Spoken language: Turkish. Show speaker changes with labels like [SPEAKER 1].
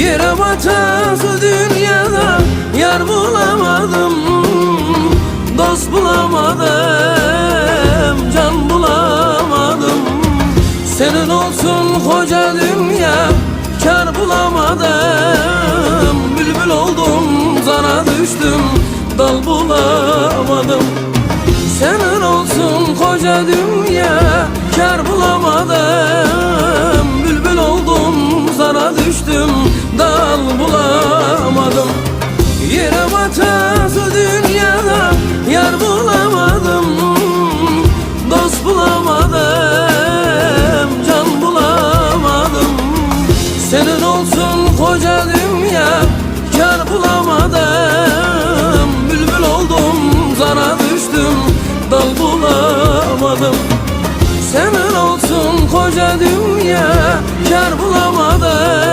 [SPEAKER 1] Yere batası dünyada Yar bulamadım Dost bulamadım Can bulamadım. Senin olsun koca dünya Kar bulamadım. Bülbül oldum Zara düştüm Dal bulamadım. Senin olsun koca dünya Kar bulamadım. Bülbül oldum zara düştüm batası dünyada Yar bulamadım. Dost bulamadım Can bulamadım. Senin olsun koca dünya Kar bulamadım. Bülbül oldum zara düştüm Dal bulamadım. Senin olsun koca dünya